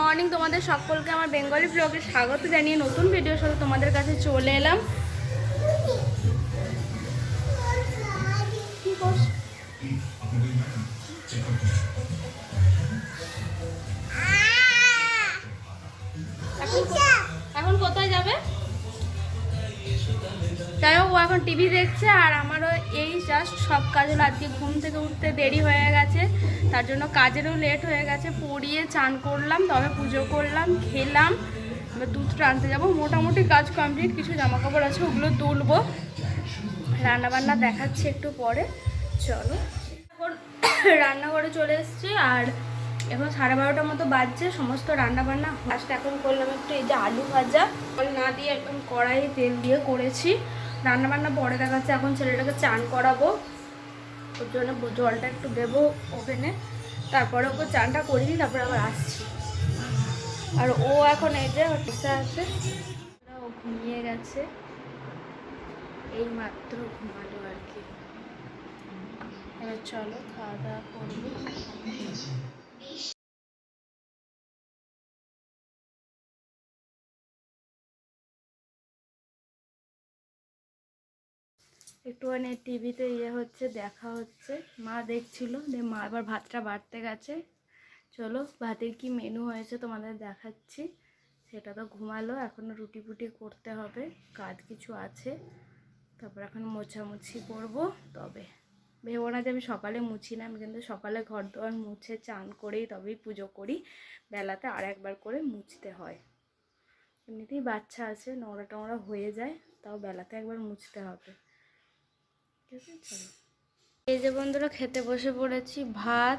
Morning তোমাদের সকলকে আমার বেঙ্গলি ব্লগে স্বাগত জানিয়ে নতুন ভিডিওর সাথে তোমাদের কাছে চলে এলাম। কি এখন টিভি দেখছে আর আমারও এই জাস্ট সব কাজ হলো। আজকে ঘুম থেকে উঠতে দেরি হয়ে গেছে, তার জন্য কাজেরও লেট হয়ে গেছে। পড়িয়ে চান করলাম, তবে পুজো করলাম, খেলাম দুধটা আনতে যাব। মোটামুটি কাজ কমপ্লিট কিছু জামা কাপড় আছে, ওগুলো তুলবো। রান্নাবান্না দেখাচ্ছি একটু পরে। চলো। এখন রান্নাঘরে চলে এসেছি আর এখন সাড়ে বারোটার মতো বাজছে, সমস্ত রান্নাবান্না ফার্স্ট এখন করলাম একটু এই যে আলু ভাজা। না দিয়ে একদম কড়াই তেল দিয়ে করেছি। রান্না বান্না পরে দেখাচ্ছে, এখন ছেলেটাকে চান করাবো। ওর জন্য জলটা একটু দেবো ওভেনে। তারপরে ওকে চানটা করিনি তারপরে আবার আসছি। আর ও এখন এই যে বসে আছে। ও ঘুমিয়ে গেছে। এই মাত্র ঘুমালো আর কি। এবার চলো খাওয়া দাওয়া করব। একটুখানি টিভিতে ইয়ে হচ্ছে, দেখা হচ্ছে। মা দেখছিল, দিয়ে মা এবার ভাতটা বাড়তে গেছে। চলো, ভাতের কি মেনু হয়েছে তোমাদের দেখাচ্ছি। সেটা তো ঘুমালো, এখনও রুটি ফুটি করতে হবে, কাজ কিছু আছে। তারপর এখন মোছামুছি করব তবে। ভেবো না যে আমি সকালে মুছি না, আমি কিন্তু সকালে ঘর দোয়ার মুছে চান করেই তবেই পুজো করি। বেলাতে আর একবার করে মুছতে হয়। এমনিতেই বাচ্চা আছে নোংরা টোংরা হয়ে যায়, তাও বেলাতে একবার মুছতে হবে। এই যে বন্ধুরা, খেতে বসে পড়েছি। ভাত,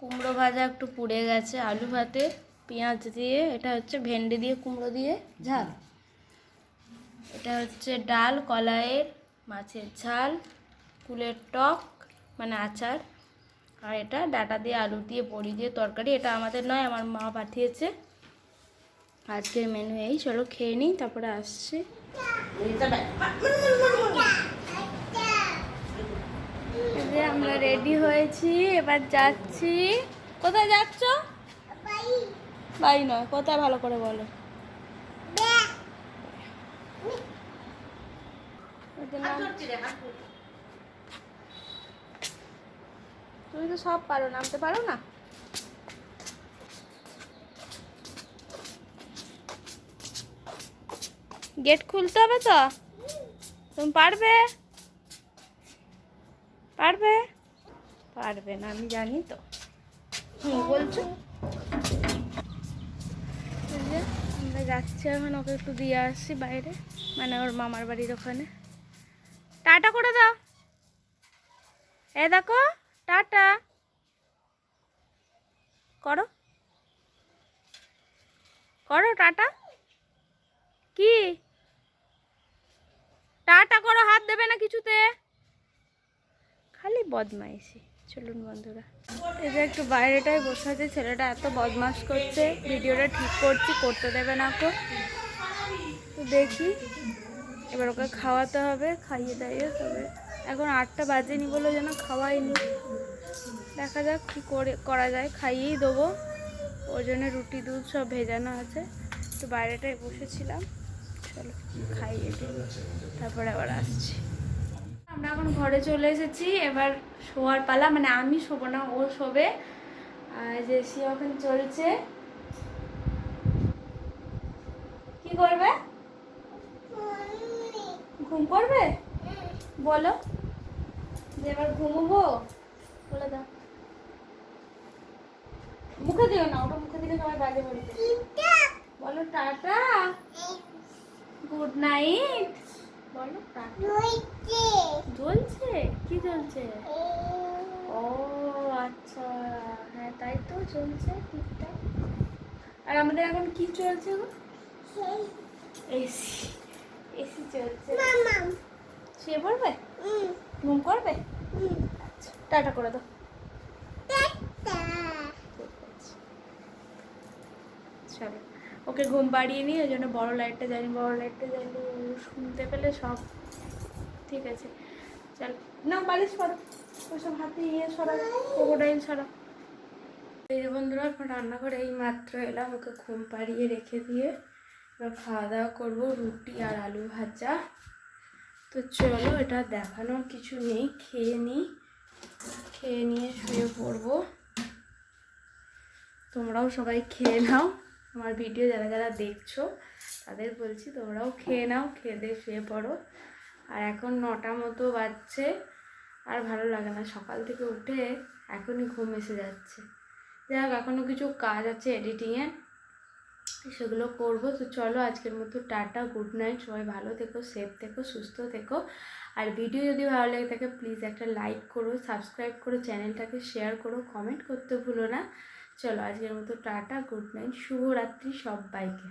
কুমড়ো ভাজা একটু পুড়ে গেছে, আলু ভাতে, পেঁয়াজ দিয়ে, এটা হচ্ছে ভেন্ডি দিয়ে, কুমড়ো দিয়ে ঝাল। এটা হচ্ছে ডাল, কলাইয়ের মাছের ঝাল, কুলের টক মানে আচার। আর এটা ডাটা দিয়ে, আলু দিয়ে, বড়ি দিয়ে তরকারি। এটা আমাদের নয়, আমার মা পাঠিয়েছে। আজকের মেনু এই। চলো খেয়ে নিই, তারপরে আসছি এই যে আমরা রেডি হয়েছি, এবার যাচ্ছি। কোথায় যাচ্ছ? বাড়ি নয়, কোথায় ভালো করে বলো? তুমি তো সব পারো, নামতে পারো না? গেট খুলতে হবে তো? তুমি পারবে? পারবে? পারবে না আমি জানি তো। বলছো? আমরা যাচ্ছি এখন ওকে একটু দিয়ে আসছি বাইরে মানে ওর মামার বাড়ির ওখানে। টাটা করে দাও। এ দেখো টাটা। করো। করো টাটা। কি? টাটা করো হাত দেবে না কিছুতে? খালি বদমাইশি। চলুন বন্ধুরা। এই যে একটু বাইরেটায় বসে আছে, ছেলেটা এত বদমাস করছে, ভিডিওটা ঠিক করছি, করতে দেবে না কো। তো দেখি, এবার ওকে খাওয়াতে হবে, খাইয়ে দাইয়ে তবে এখন আটটা বাজেনি বলে যেন খাওয়াইনি। দেখা যাক কী করে, করা যায়, খাইয়েই দেবো। ওর জন্য রুটি, দুধ সব ভেজানো আছে। তো বাইরেটায় বসেছিলাম, চলো খাইয়ে তারপরে আবার আসছি। আমরা এখন ঘরে চলে এসেছি। এবার শোয়ার পালা মানে আমি শোবো না ও শোবে। যে সে এখন চলছে। কি করবে? ঘুম করবে? বলো। যে এবার ঘুমবো বলে দাও। মুখে দিও না ওটা মুখে দিলে সবাই বাজে বলবে বলো টাটা। গুড নাইট বলো টাটা। জ্বলছে ও আচ্ছা। হ্যাঁ তাই তো চলছে ঠিকঠাক আর আমাদের এখন কি চলছে গো? এসি। এসি চলছে। শুয়ে পড়বে? ঘুম করবে? আচ্ছা টাটা করে দাও। চলো ওকে ঘুম পাড়িয়ে নিয়ে ওই জন্য বড় লাইটটা জানি বড় লাইটটা জানি শুনতে পেলে সব ঠিক আছে। চল। না, বালিশ করো ওসব হাতে ইয়ে সরা ক্রোকোডাইল সরা এই বন্ধুরা, এখন রান্না করে এই মাত্র এলাম ওকে ঘুম পাড়িয়ে রেখে দিয়ে। এবার খাওয়া দাওয়া করব, রুটি আর আলু ভাজা। তো চলো, এটা দেখানোর কিছু নেই, খেয়ে নিই। খেয়ে নিয়ে শুয়ে পড়ব। তোমরাও সবাই খেয়ে নাও। আমার ভিডিও যারা যারা দেখছ, তাদের বলছি তোমরাও খেয়ে নাও, খেয়ে দিয়ে শুয়ে পড়ো। আর এখন নটা মতো বাজছে আর ভালো লাগে না। সকাল থেকে উঠে এখনই ঘুম এসে যাচ্ছে। যাই হোক, এখনও কিছু কাজ আছে এডিটিংয়ের সেগুলো করব। তো চলো আজকের মতো টাটা গুড নাইট সবাই ভালো থেকো সেফ থেকো, সুস্থ থেকো। আর ভিডিও যদি ভালো লেগে থাকে প্লিজ একটা লাইক করো সাবস্ক্রাইব করো চ্যানেলটাকে শেয়ার করো কমেন্ট করতে ভুলো না। চলো আজকের মতো টাটা গুড নাইট শুভরাত্রি সবাইকে।